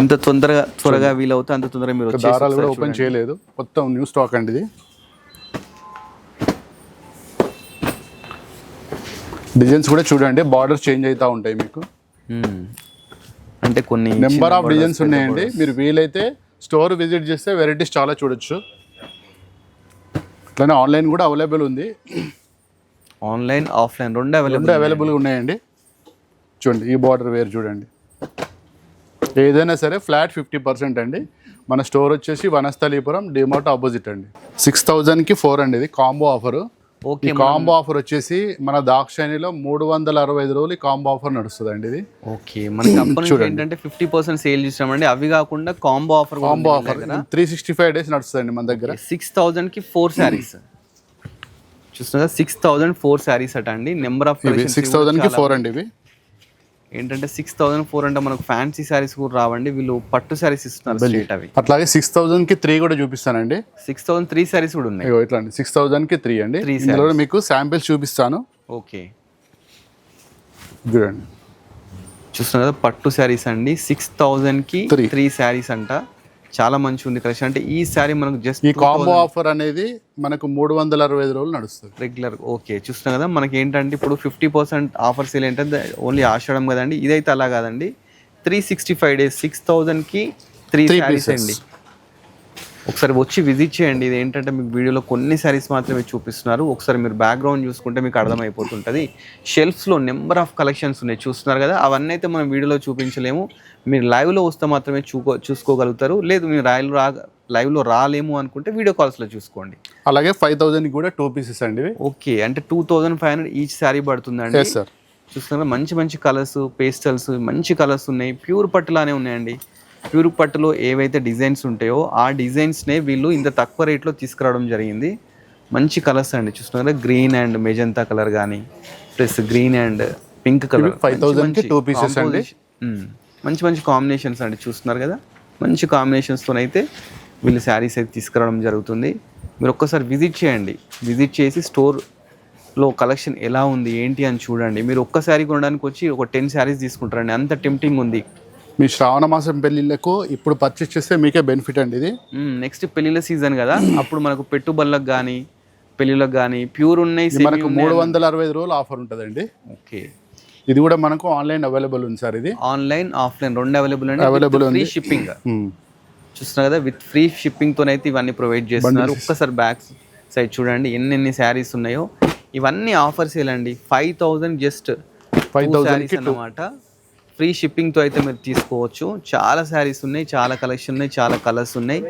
ఎంత తొందరగా త్వరగా వీలవుతే అంత తొందరగా మీరు దారాలు కూడా ఓపెన్ చేయలేదు. మొత్తం న్యూ స్టాక్ అండి ఇది. డిజైన్స్ కూడా చూడండి బార్డర్స్ చేంజ్ అవుతూ ఉంటాయి మీకు. అంటే కొన్ని నెంబర్ ఆఫ్ డిజైన్స్ ఉన్నాయండి. మీరు వీలైతే స్టోర్ విజిట్ చేస్తే వెరైటీస్ చాలా చూడొచ్చు. అట్లనే ఆన్లైన్ కూడా అవైలబుల్ ఉంది. ఆన్లైన్ ఆఫ్లైన్ రెండు అవైలబుల్ రెండు అవైలబుల్గా ఉన్నాయండి. చూడండి ఈ బార్డర్ వేర్ చూడండి. ఏదైనా సరే ఫ్లాట్ ఫిఫ్టీ పర్సెంట్ అండి. మన స్టోర్ వచ్చేసి వనస్థలీపురం డిమార్ట్ ఆపోజిట్ అండి. సిక్స్ థౌజండ్కి ఫోర్ అండి ఇది combo offer okay combo offer వచ్చేసి మన దాక్షాయినిలో మూడు వందల అరవై ఐదు రోజులు కాంబో ఆఫర్ నడుస్తుంది అండి ఇది. ఓకే మనకి అప్పటి నుంచి ఏంటంటే ఫిఫ్టీ పర్సెంట్ సేల్ చేసామండి అవి కాకుండా combo offer combo offer three sixty five days నడుస్తుందండి మన దగ్గర. సిక్స్ థౌజండ్కి ఫోర్ శారీస్ చూస్తున్నా సిక్స్ థౌజండ్ ఫోర్ శారీస్ అట అండి. నెంబర్ ఆఫ్ సిక్స్ థౌజండ్కి ఫోర్ అండి ఇవి. ఏంటంటే సిక్స్ థౌజండ్ ఫోర్ అంటే మనకు ఫ్యాన్సీ శారీస్ కూడా రావండి. వీళ్ళు పట్టు శారీస్ ఇస్తున్నారు స్ట్రేట్ అవి. అట్లాగే సిక్స్ థౌజండ్కి త్రీ కూడా చూపిస్తానండి. సిక్స్ థౌసండ్ త్రీ శారీస్ కూడా ఉన్నాయి. ఇట్లా అండి సిక్స్ థౌజండ్కి త్రీ అండి. ఇందులో మీకు శాంపిల్స్ చూపిస్తాను. ఓకే. చూస్తున్నారు కదా పట్టు శారీస్ అండి. సిక్స్ థౌజండ్కి. త్రీ శారీస్ అంట. చాలా మంచి ఉంది కలెక్షన్ అంటే ఈ శారీ మనకు జస్ట్ ఈ కాంబో ఆఫర్ అనేది మనకు మూడు వందల అరవై ఐదు రోజులు నడుస్తుంది. రెగ్యులర్ ఓకే చూస్తున్నాం కదా మనకి ఏంటంటే ఇప్పుడు ఫిఫ్టీ పర్సెంట్ ఆఫర్ సేల్ ఏంటంటే ఓన్లీ ఆషాఢం కదండి. ఇదైతే అలా కాదండి. Three sixty five days six థౌజండ్కి త్రీ శారీస్ pieces. అండి. ఒకసారి వచ్చి విజిట్ చేయండి. ఇది ఏంటంటే మీకు వీడియోలో కొన్ని శారీస్ మాత్రమే చూపిస్తున్నారు. ఒకసారి మీరు బ్యాక్గ్రౌండ్ చూసుకుంటే మీకు అర్థమైపోతుంటుంది. షెల్ఫ్స్లో నెంబర్ ఆఫ్ కలెక్షన్స్ ఉన్నాయి. చూస్తున్నారు కదా? అవన్నీ అయితే మనం వీడియోలో చూపించలేము. మీరు లైవ్లో వస్తే మాత్రమే చూకో చూసుకోగలుగుతారు. లేదు మీరు లైవ్ రా లైవ్లో రాలేము అనుకుంటే వీడియో కాల్స్లో చూసుకోండి. అలాగే ఫైవ్ థౌజండ్కి కూడా టూ పీసెస్ అండి ఓకే. అంటే two thousand five hundred each sari పడుతుందండి. సార్ చూస్తున్నారు? మంచి మంచి కలర్స్ పేస్టల్స్ మంచి కలర్స్ ఉన్నాయి. ప్యూర్ పట్టులానే ఉన్నాయండి. ప్యూర్ పట్టులో ఏవైతే డిజైన్స్ ఉంటాయో ఆ డిజైన్స్నే వీళ్ళు ఇంత తక్కువ రేట్లో తీసుకురావడం జరిగింది. మంచి కలర్స్ అండి. చూస్తున్నారు గ్రీన్ అండ్ మెజంతా కలర్ కానీ plus green and pink colour. 5,000 కి two pieces అండి. మంచి మంచి కాంబినేషన్స్ అండి. చూస్తున్నారు కదా మంచి కాంబినేషన్స్తో అయితే వీళ్ళు శారీస్ అయితే తీసుకురావడం జరుగుతుంది. మీరు ఒక్కసారి విజిట్ చేయండి. విజిట్ చేసి స్టోర్లో కలెక్షన్ ఎలా ఉంది ఏంటి అని చూడండి. మీరు ఒక్క శారీ కొనడానికి వచ్చి ఒక టెన్ శారీస్ తీసుకుంటారండి. అంత టెంప్టింగ్ ఉంది. మీ శ్రావణ మాసం పెళ్ళిళ్ళకు ఇప్పుడు పర్చేస్ చేస్తే మీకే బెనిఫిట్ అండి ఇది. నెక్స్ట్ పెళ్ళిళ్ళ సీజన్ కదా. అప్పుడు మనకు పెట్టుబడులకు కానీ పెళ్ళిళ్ళకి కానీ ప్యూర్ ఉన్నాయి మనకు మూడు వందల అరవై ఐదు రోజులు ఆఫర్ ఉంటుందండి. ఓకే. ఇది కూడా మనకు ఆన్లైన్ అవైలబుల్ ఉంది సార్ ఇది. ఆన్లైన్ ఆఫ్లైన్ రెండు అవైలబుల్ అండి Available ఫ్రీ ఉంది. షిప్పింగ్. చూస్తున్నారు కదా విత్ ఫ్రీ షిప్పింగ్ తోనైతే ఇవన్నీ ప్రొవైడ్ చేస్తున్నారు. ఒక్కసారి బ్యాక్ సైడ్ చూడండి ఎన్ని ఎన్ని శారీస్ ఉన్నాయో. ఇవన్నీ ఆఫర్స్ అండి. ఫైవ్ థౌజండ్ జస్ట్ 5,000 కి అన్నమాట. ఫ్రీ షిప్పింగ్తో అయితే మీరు తీసుకోవచ్చు. చాలా శారీస్ ఉన్నాయి చాలా కలెక్షన్ ఉన్నాయి చాలా కలర్స్ ఉన్నాయి.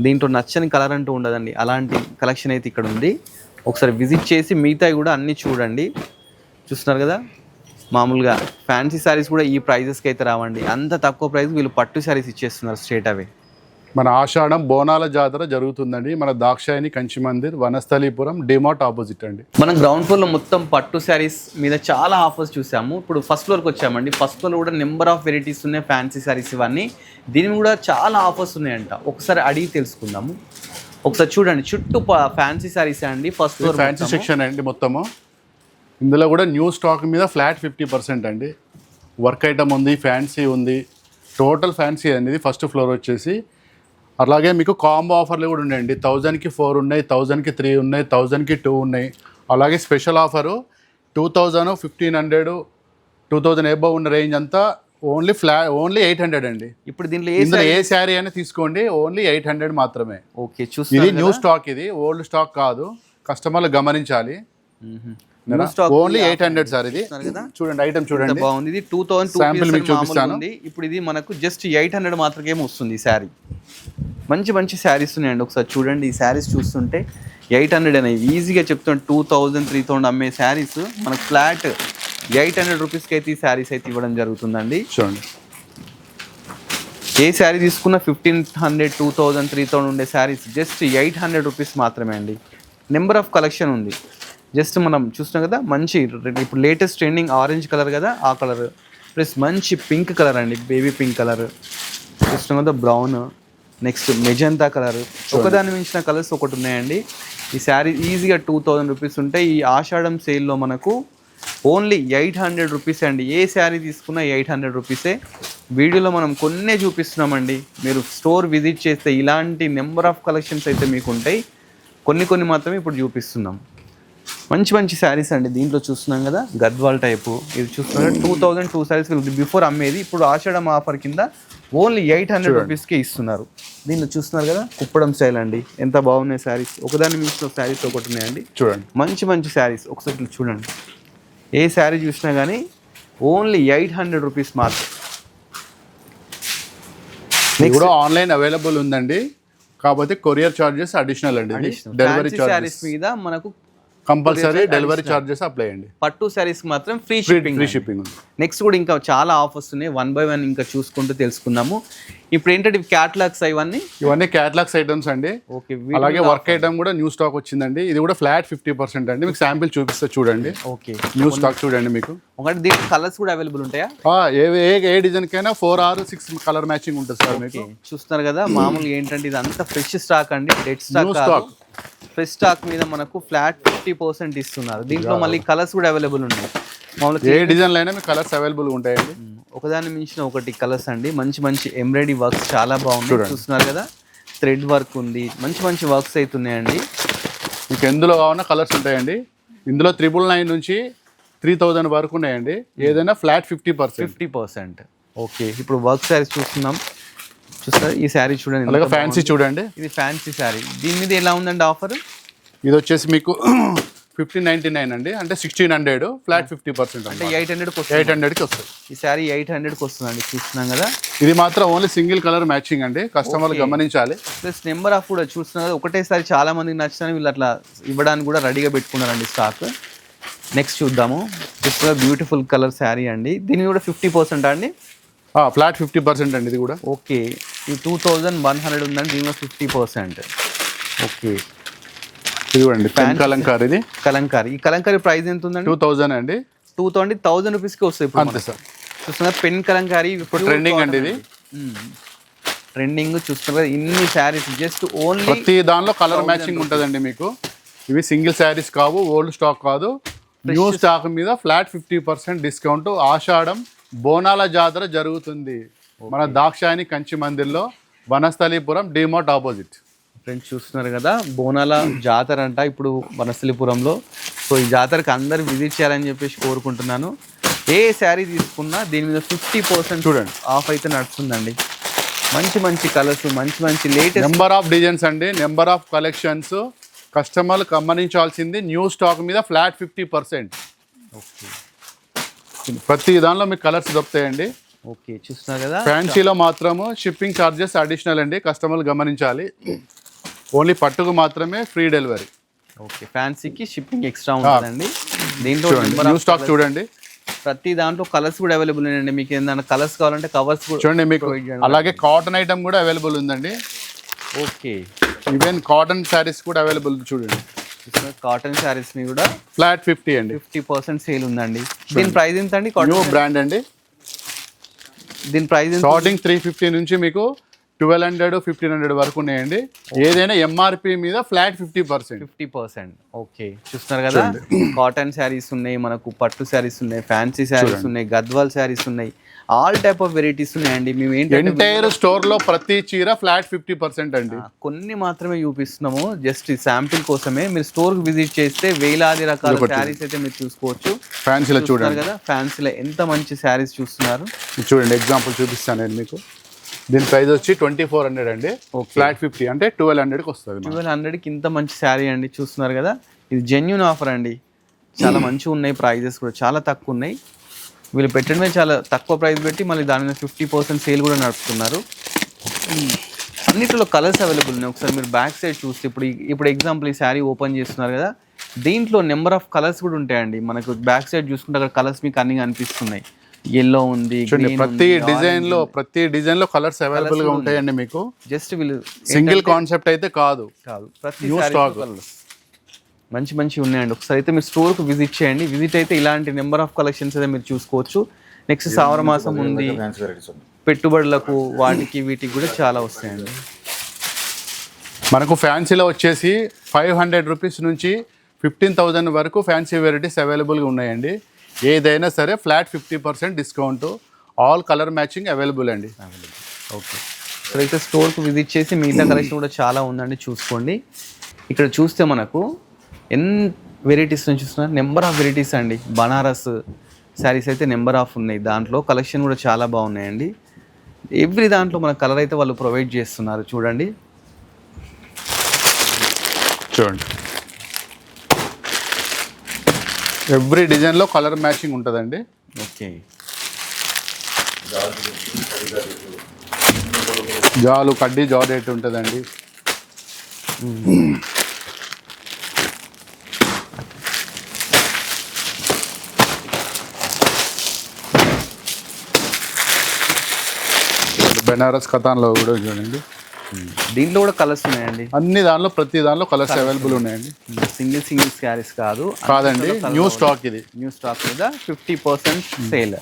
దీంట్లో నచ్చని కలర్ అంటూ ఉండదండి. అలాంటి కలెక్షన్ అయితే ఇక్కడ ఉంది. ఒకసారి విజిట్ చేసి మిగతాయి కూడా అన్నీ చూడండి. చూస్తున్నారు కదా? మామూలుగా ఫ్యాన్సీ శారీస్ కూడా ఈ ప్రైజెస్కి అయితే రావండి. అంత తక్కువ ప్రైస్ వీళ్ళు పట్టు శారీస్ ఇచ్చేస్తున్నారు స్ట్రేట్ అవే మన ఆషాఢం బోనాల జాతర జరుగుతుందండి. మన దాక్షాయిని కంచి మందిర్ వనస్థలీపురం డిమార్ట్ ఆపోజిట్ అండి. మనం గ్రౌండ్ ఫ్లోర్లో మొత్తం పట్టు శారీస్ మీద చాలా ఆఫర్స్ చూసాము. ఇప్పుడు ఫస్ట్ ఫ్లోర్కి వచ్చామండి. ఫస్ట్ ఫ్లోర్ కూడా నెంబర్ ఆఫ్ వెరైటీస్ ఉన్నాయి ఫ్యాన్సీ శారీస్ ఇవన్నీ. దీని కూడా చాలా ఆఫర్స్ ఉన్నాయంట. ఒకసారి అడిగి తెలుసుకుందాము. ఒకసారి చూడండి. చుట్టూ ఫ్యాన్సీ శారీస్ అండి ఫస్ట్ ఫ్లోర్ ఫ్యాన్సీ సెక్షన్ అండి మొత్తము. ఇందులో కూడా న్యూ స్టాక్ మీద ఫ్లాట్ ఫిఫ్టీ పర్సెంట్ అండి. వర్క్ ఐటమ్ ఉంది ఫ్యాన్సీ ఉంది. టోటల్ ఫ్యాన్సీ అనేది ఫస్ట్ ఫ్లోర్ వచ్చేసి అలాగే మీకు కాంబో ఆఫర్లు కూడా ఉన్నాయండి. థౌజండ్కి ఫోర్ ఉన్నాయి థౌజండ్కి త్రీ ఉన్నాయి థౌజండ్కి టూ ఉన్నాయి. అలాగే special offer two thousand fifteen hundred two thousand above ఉన్న రేంజ్ అంతా only flat only eight hundred అండి. ఇప్పుడు దీంట్లో ఏ ఇందులో ఏ శారీ? అయినా తీసుకోండి ఓన్లీ ఎయిట్ హండ్రెడ్ మాత్రమే. ఓకే ఇది చూస్తున్నారు న్యూ స్టాక్ ఇది ఓల్డ్ స్టాక్ కాదు కస్టమర్లు గమనించాలి. ఓన్లీ ఎయిట్ హండ్రెడ్ సార్ ఇది. చూడండి ఐటమ్ చూడండి. బాగుంది. ఇది టూ థౌసండ్ మీకు చూపిస్తాను. ఇప్పుడు ఇది మనకు జస్ట్ ఎయిట్ హండ్రెడ్ మాత్రమే వస్తుంది ఈ శారీ. మంచి మంచి శారీస్ ఉన్నాయండి ఒకసారి చూడండి. ఈ శారీస్ చూస్తుంటే ఎయిట్ హండ్రెడ్ అనేవి. ఈజీగా చెప్తాను టూ థౌజండ్ త్రీ థౌసండ్ అమ్మే శారీస్. మనకు ఫ్లాట్ ఎయిట్ హండ్రెడ్ రూపీస్కి అయితే ఈ శారీస్ అయితే ఇవ్వడం జరుగుతుందండి. చూడండి. ఏ శారీ తీసుకున్నా fifteen hundred two thousand three thousand ఉండే sarees. Just eight hundred rupees మాత్రమే అండి. నెంబర్ ఆఫ్ కలెక్షన్ ఉంది. జస్ట్ మనం చూస్తున్నాం కదా మంచి ఇప్పుడు లేటెస్ట్ ట్రెండింగ్ ఆరెంజ్ కలర్ కదా ఆ కలర్ ప్లస్ మంచి పింక్ కలర్ అండి బేబీ పింక్ కలర్ చూస్తున్నాం కదా బ్రౌన్ నెక్స్ట్ మెజంతా కలర్ ఒకదాని మించిన కలర్స్ ఒకటి ఉన్నాయండి. ఈ శారీ ఈజీగా టూ థౌజండ్ రూపీస్ ఉంటాయి. ఈ ఆషాఢం సేల్లో మనకు ఓన్లీ ఎయిట్ హండ్రెడ్ రూపీస్ అండి. ఏ శారీ తీసుకున్నా ఎయిట్ హండ్రెడ్ రూపీసే వీడియోలో మనం కొన్నే చూపిస్తున్నామండి. మీరు స్టోర్ విజిట్ చేస్తే ఇలాంటి నెంబర్ ఆఫ్ కలెక్షన్స్ అయితే మీకు ఉంటాయి కొన్ని కొన్ని మాత్రమే ఇప్పుడు చూపిస్తున్నాం. మంచి మంచి శారీస్ అండి దీంట్లో చూస్తున్నాం కదా. గద్వాల్ టైపు. ఇది చూస్తున్నాం two thousand two sarees before అమ్మేది. ఇప్పుడు ఆషాఢం ఆఫర్ కింద ఓన్లీ ఎయిట్ హండ్రెడ్ రూపీస్కి ఇస్తున్నారు. దీంట్లో చూస్తున్నారు కదా? కుప్పడం స్టైల్ అండి. ఎంత బాగున్నాయి శారీస్. ఒకదాని మించిన శారీస్ ఒకటి ఉన్నాయండి. చూడండి. మంచి మంచి శారీస్. ఒకసారి చూడండి. ఏ శారీ చూసినా కానీ ఓన్లీ ఎయిట్ హండ్రెడ్ రూపీస్ మాత్రం కూడా ఆన్లైన్ అవైలబుల్ ఉందండి. కాకపోతే కొరియర్ చార్జెస్ అడిషనల్ అండి డెలివరీ చార్జెస్ మీద మనకు కంపల్సరీ డెలివరీ చార్జెస్ అప్లై అండి. పట్టు శారీస్ మాత్రం free free shipping free shipping ఉంది. నెక్స్ట్ కూడా ఇంకా చాలా ఆఫర్స్ ఉన్నాయి. వన్ బై వన్ ఇంకా చూసుకుంటూ తెలుసుకుందాము. ఇప్పుడు ఏంటంటే క్యాటలాగ్స్ అవన్నీ ఇవన్నీ? క్యాటలాగ్స్ ఐటమ్స్ అండి. ఓకే అలాగే వర్క్ ఐటమ్ కూడా న్యూ స్టాక్ వచ్చిందండి. ఇది కూడా ఫ్లాట్ ఫిఫ్టీ పర్సెంట్ అండి. మీకు శాంపిల్ చూపిస్తే చూడండి. ఓకే న్యూ స్టాక్ చూడండి మీకు. ఒకటి దీంట్లో కలర్స్ కూడా అవైలబుల్ ఉంటాయా? ఆ, ఏ ఏ డిజైన్ కైనా four or six colour matching ఉంటుంది సార్ మీకు. చూస్తున్నారు కదా మామూలుగా ఏంటంటే ఇది అంతా ఫ్రెష్ స్టాక్ అండి. Dead stock. ఫ్రెష్ స్టాక్ మీద మనకు ఫ్లాట్ ఫిఫ్టీ పర్సెంట్ ఇస్తున్నారు. దీంట్లో మళ్ళీ కలర్స్ కూడా అవైలబుల్ ఉన్నాయి. మామూలుగా ఏ డిజైన్లో అయినా మీకు కలర్స్ అవైలబుల్ ఉంటాయండి? ఒకదాని మించిన ఒకటి కలర్స్ అండి. మంచి మంచి ఎంబ్రాయిడరీ వర్క్స్ చాలా బాగున్నాయి. చూస్తున్నారు కదా? థ్రెడ్ వర్క్ ఉంది. మంచి మంచి వర్క్స్ అవుతున్నాయండి మీకు ఎందులో కావాలన్నా కలర్స్ ఉంటాయండి. ఇందులో త్రిబుల్ నైన్ నుంచి త్రీ థౌజండ్ వరకు ఉన్నాయండి. ఏదైనా flat fifty percent fifty percent okay ఇప్పుడు వర్క్ శారీస్ చూస్తున్నాం. చూస్తారు ఈ శారీ చూడండి అలాగే ఫ్యాన్సీ చూడండి. ఇది ఫ్యాన్సీ శారీ. దీని మీద ఎలా ఉందండి ఆఫర్ ఇది వచ్చేసి మీకు ఫిఫ్టీన్ నైన్టీ నైన్ అండి. అంటే sixteen hundred flat fifty percent అంటే ఎయిట్ హండ్రెడ్కి వస్తుంది. ఎయిట్ హండ్రెడ్కి వస్తుంది. ఈ శారీ ఎయిట్ హండ్రెడ్కి వస్తుందండి చూస్తున్నాం కదా. ఇది మాత్రం ఓన్లీ సింగిల్ కలర్ మ్యాచింగ్ అండి. కస్టమర్లు గమనించాలి. ప్లస్ నెంబర్ ఆఫ్ కూడా చూస్తున్నాం కదా ఒకటేసారి చాలా మందికి నచ్చిన వీళ్ళు అట్లా ఇవ్వడానికి కూడా రెడీగా పెట్టుకున్నారండి స్టాక్ నెక్స్ట్ చూద్దాము. చూస్తున్న బ్యూటిఫుల్ కలర్ శారీ అండి. దీని కూడా ఫిఫ్టీ పర్సెంట్ అండి. ఫ్లాట్ ఫిఫ్టీ పర్సెంట్ అండి ఇది కూడా. ఓకే. ఈ టూ థౌజండ్ వన్ హండ్రెడ్ ఉందండి దీనిలో ఫిఫ్టీ పర్సెంట్ ఓకే. ఇదిగోండి పెన్ కలంకార్ ఇది. కలంకారీ. ఈ కలంకారీ ప్రైస్ ఎంత ఉందండి టూ థౌజండ్ అండి టూ థౌసండ్ థౌసండ్ రూపీస్కి వస్తాయి ఇప్పుడు అంతే సార్. చూస్తున్నారు పెన్ కలంకారీ ఇప్పుడు ట్రెండింగ్ అండి ఇది. ట్రెండింగ్ చూస్తున్నారు కదా, ఇన్ని శారీస్ జస్ట్ ఓన్లీ ప్రతి దానిలో కలర్ మ్యాచింగ్ ఉంటుందండి మీకు. ఇవి సింగిల్ శారీస్ కావు ఓల్డ్ స్టాక్ కాదు. న్యూ స్టాక్ మీద flat fifty percent discount Ashadham బోనాల జాతర జరుగుతుంది. మన దాక్షాయని కంచి మందిర్లో వనస్థలీపురం డిమార్ట్ ఆపోజిట్. ఫ్రెండ్స్ చూస్తున్నారు కదా బోనాల జాతర అంట ఇప్పుడు వనస్థలిపురంలో. సో ఈ జాతరకి అందరు విజిట్ చేయాలని చెప్పేసి కోరుకుంటున్నాను. ఏ శారీ తీసుకున్నా దీని మీద ఫిఫ్టీ పర్సెంట్ చూడండి. ఆఫ్ అయితే నడుస్తుందండి. మంచి మంచి కలర్స్ మంచి మంచి లేటెస్ట్ నెంబర్ ఆఫ్ డిజైన్స్ అండి. నెంబర్ ఆఫ్ కలెక్షన్స్ కస్టమర్లు గమనించాల్సింది న్యూ స్టాక్ మీద ఫ్లాట్ ఫిఫ్టీ పర్సెంట్ ప్రతి దానిలో మీకు కలర్స్ దొరుకుతాయండి. ఓకే చూస్తున్నారు కదా. ఫ్యాన్సీలో మాత్రము షిప్పింగ్ ఛార్జెస్ అడిషనల్ అండి. కస్టమర్లు గమనించాలి. ఓన్లీ పట్టుకు మాత్రమే ఫ్రీ డెలివరీ ఓకే ఫ్యాన్సీకి షిప్పింగ్ ఎక్స్ట్రా ఉంటుందండి. దీంట్లో న్యూ స్టాక్ చూడండి. ప్రతి దాంట్లో కలర్స్ కూడా అవైలబుల్ ఉన్నాయండి. మీకు ఏదైనా కలర్స్ కావాలంటే కవర్స్ కూడా చూడండి మీకు అలాగే కాటన్ ఐటమ్ కూడా అవైలబుల్ ఉందండి. ఓకే. ఈవెన్ కాటన్ శారీస్ కూడా అవైలబుల్ చూడండి. కాటన్ శారీస్ని కూడా ఫ్లాట్ ఫిఫ్టీ అండి. ఫిఫ్టీ పర్సెంట్ సేల్ ఉందండి. దీని ప్రైస్ ఎంత అండి కాటన్ బ్రాండ్ అండి. దీని ప్రైస్ స్టార్టింగ్ త్రీ ఫిఫ్టీ నుంచి మీకు ట్వెల్వ్ హండ్రెడ్ ఫిఫ్టీన్ హండ్రెడ్ వరకు ఉన్నాయండి. ఏదైనా ఎంఆర్పి మీద flat fifty percent fifty percent okay చూస్తున్నారు కదా? కాటన్ శారీస్ ఉన్నాయి మనకు పట్టు శారీస్ ఉన్నాయి ఫ్యాన్సీ శారీస్ ఉన్నాయి గద్వాల్ శారీస్ ఉన్నాయి. ఆల్ టైప్ ఆఫ్ వెరైటీస్ ఉన్నాయండి మేము ఏంటంటే ఎంటైర్ స్టోర్లో ప్రతి చీర ఫ్లాట్ ఫిఫ్టీ పర్సెంట్ అండి. కొన్ని మాత్రమే చూపిస్తున్నాము. జస్ట్ శాంపిల్ కోసమే. మీరు స్టోర్కి విజిట్ చేస్తే వేలాది రకాల శారీస్ అయితే మీరు చూసుకోవచ్చు. ఫ్యాన్సీలో చూడండి. కదా ఫ్యాన్సీలో ఎంత మంచి శారీస్ చూస్తున్నారు. చూడండి ఎగ్జాంపుల్ చూపిస్తాను నేను మీకు. దీని ప్రైస్ వచ్చి ట్వంటీ ఫోర్ హండ్రెడ్ అండి ఫ్లాట్ ఫిఫ్టీ అంటే ట్వెల్వ్ హండ్రెడ్కి వస్తుంది. ట్వెల్వ్ హండ్రెడ్కి ఇంత మంచి శారీ అండి చూస్తున్నారు కదా. ఇది జెన్యున్ ఆఫర్ అండి. చాలా మంచిగా ఉన్నాయి ప్రైజెస్ కూడా చాలా తక్కువ ఉన్నాయి. వీళ్ళు పెట్టడమే చాలా తక్కువ ప్రైస్ పెట్టి మళ్ళీ దాని మీద ఫిఫ్టీ పర్సెంట్ సేల్ కూడా నడుపుతున్నారు. అన్నిటిలో కలర్స్ అవైలబుల్ ఉన్నాయి. ఒకసారి మీరు బ్యాక్ సైడ్ చూస్తే ఇప్పుడు ఇప్పుడు ఎగ్జాంపుల్ ఈ శారీ ఓపెన్ చేస్తున్నారు కదా దీంట్లో నెంబర్ ఆఫ్ కలర్స్ కూడా ఉంటాయండి. మనకు బ్యాక్ సైడ్ చూసుకుంటే అక్కడ కలర్స్ మీకు అన్ని కనిపిస్తున్నాయి. ఎల్లో ఉంది ప్రతి డిజైన్లో ప్రతి డిజైన్లో కలర్స్ అవైలబుల్గా ఉంటాయండి మీకు. జస్ట్ వీళ్ళు సింగిల్ కాన్సెప్ట్ అయితే కాదు. కాదు. ప్రతి New saree stock. కి colours. మంచి మంచి ఉన్నాయండి. ఒకసారి అయితే మీరు స్టోర్కి విజిట్ చేయండి. విజిట్ అయితే ఇలాంటి నెంబర్ ఆఫ్ కలెక్షన్స్ అయితే మీరు చూసుకోవచ్చు. నెక్స్ట్ సావర మాసం ఉంది. పెట్టుబడులకు వాటికి వీటికి కూడా చాలా వస్తాయండి. మనకు ఫ్యాన్సీలో వచ్చేసి ఫైవ్ హండ్రెడ్ రూపీస్ నుంచి ఫిఫ్టీన్ థౌజండ్ వరకు ఫ్యాన్సీ వెరైటీస్ అవైలబుల్గా ఉన్నాయండి. ఏదైనా సరే flat fifty percent discount. All colour matching available అండి. ఓకే. ఇక్కడైతే స్టోర్కి విజిట్ చేసి మిగతా కలెక్షన్ కూడా చాలా ఉందండి. చూసుకోండి. ఇక్కడ చూస్తే మనకు ఎన్ వెరైటీస్ నుంచి చూస్తున్నారు నెంబర్ ఆఫ్ వెరైటీస్ అండి. బనారస్ శారీస్ అయితే నెంబర్ ఆఫ్ ఉన్నాయి. దాంట్లో కలెక్షన్ కూడా చాలా బాగున్నాయండి. ఎవ్రీ దాంట్లో మన కలర్ అయితే వాళ్ళు ప్రొవైడ్ చేస్తున్నారు. చూడండి. చూడండి. ఎవ్రీ డిజైన్లో కలర్ మ్యాచింగ్ ఉంటుందండి. ఓకే. జాలు కడ్డీ జార్డెట్ ఉంటుందండి. బెనారస్ కథాన్లో కూడా చూడండి. దీంట్లో కూడా కలర్స్ ఉన్నాయండి. అన్ని దానిలో ప్రతి దానిలో కలర్స్ అవైలబుల్ ఉన్నాయండి. సింగిల్ సింగిల్ శారీస్ కాదు. కాదండి న్యూ స్టాక్ ఇది. న్యూ స్టాక్ మీద ఫిఫ్టీ పర్సెంట్ సేల్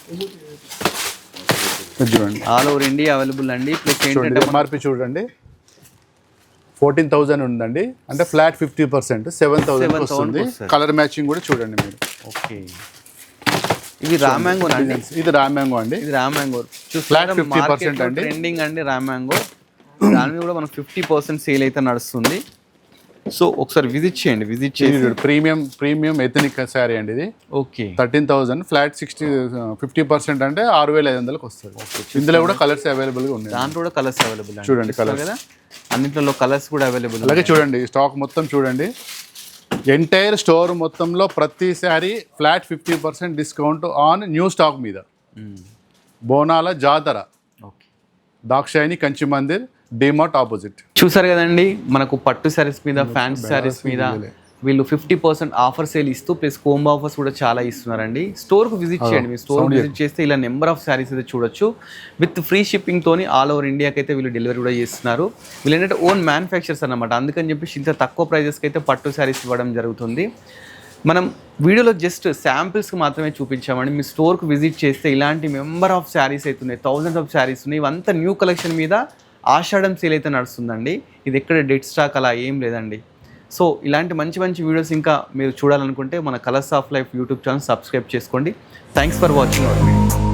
చూడండి. ఆల్ ఓవర్ ఇండియా అవైలబుల్ అండి. ప్లస్ ఏంటంటే ఎంఆర్పి చూడండి. ఫోర్టీన్ థౌజండ్ ఉందండి. అంటే flat fifty percent seven thousand 7,000 వస్తుంది. వస్తుంది. కలర్ మ్యాచింగ్ కూడా చూడండి మీరు. ఓకే ఇది రామ్యాంగో అండి. ఇది రామ్యాంగో అండి. ఇది రామ్యాంగో. Flat 50% అండి. ట్రెండింగ్ అండి రామ్యాంగో. దాని మీద కూడా మనకు ఫిఫ్టీ పర్సెంట్ సేల్ అయితే నడుస్తుంది. సో ఒకసారి విజిట్ చేయండి. విజిట్ చేసి ప్రీమియం ప్రీమియం ఎథనిక్ శారీ అండి ఇది. Okay. Thirteen thousand flat sixty fifty percent అంటే ఆరు వేల ఐదు వందలకు వస్తుంది. ఇందులో కూడా కలర్స్ అవైలబుల్గా ఉన్నాయి. దాంట్లో కూడా కలర్స్ అవైలబుల్ చూడండి కలర్ కదా? అన్నింటిలో కలర్స్ కూడా అవైలబుల్ అలాగే చూడండి స్టాక్ మొత్తం చూడండి. ఎంటైర్ స్టోర్ మొత్తంలో ప్రతి sari flat fifty percent discount on new stock మీద బోనాల జాతర. దాక్షాయిని కంచి మందిర్ డిమార్ట్ ఆపోజిట్ చూసారు కదండి మనకు పట్టు శారీస్ మీద ఫ్యాన్సీ శారీస్ మీద వీళ్ళు ఫిఫ్టీ పర్సెంట్ ఆఫర్ సేల్ ఇస్తూ ప్లస్ కోంబో ఆఫర్స్ కూడా చాలా ఇస్తున్నారండి. స్టోర్కు విజిట్ చేయండి. మీ స్టోర్ విజిట్ చేస్తే ఇలా నెంబర్ ఆఫ్ శారీస్ అయితే చూడొచ్చు. విత్ ఫ్రీ షిప్పింగ్ తోని ఆల్ ఓవర్ ఇండియాకి అయితే వీళ్ళు డెలివరీ కూడా చేస్తున్నారు. వీళ్ళు ఏంటంటే ఓన్ మ్యానుఫ్యాక్చర్స్ అన్నమాట. అందుకని చెప్పేసి ఇంత తక్కువ ప్రైజెస్కి అయితే పట్టు శారీస్ ఇవ్వడం జరుగుతుంది. మనం వీడియోలో జస్ట్ శాంపిల్స్కి మాత్రమే చూపించామండి. మీ స్టోర్కి విజిట్ చేస్తే ఇలాంటి మెంబర్ ఆఫ్ శారీస్ అయితే ఉన్నాయి థౌజండ్స్ ఆఫ్ శారీస్ ఉన్నాయి. ఇవంతా న్యూ కలెక్షన్ మీద ఆషాఢం సేల్ అయితే నడుస్తుందండి. ఇది ఎక్కడ డెడ్ స్టాక్ అలా ఏం లేదండి. సో ఇలాంటి మంచి మంచి వీడియోస్ ఇంకా మీరు చూడాలనుకుంటే మన colours of life YouTube channel subscribe చేసుకోండి. Thanks for watching our video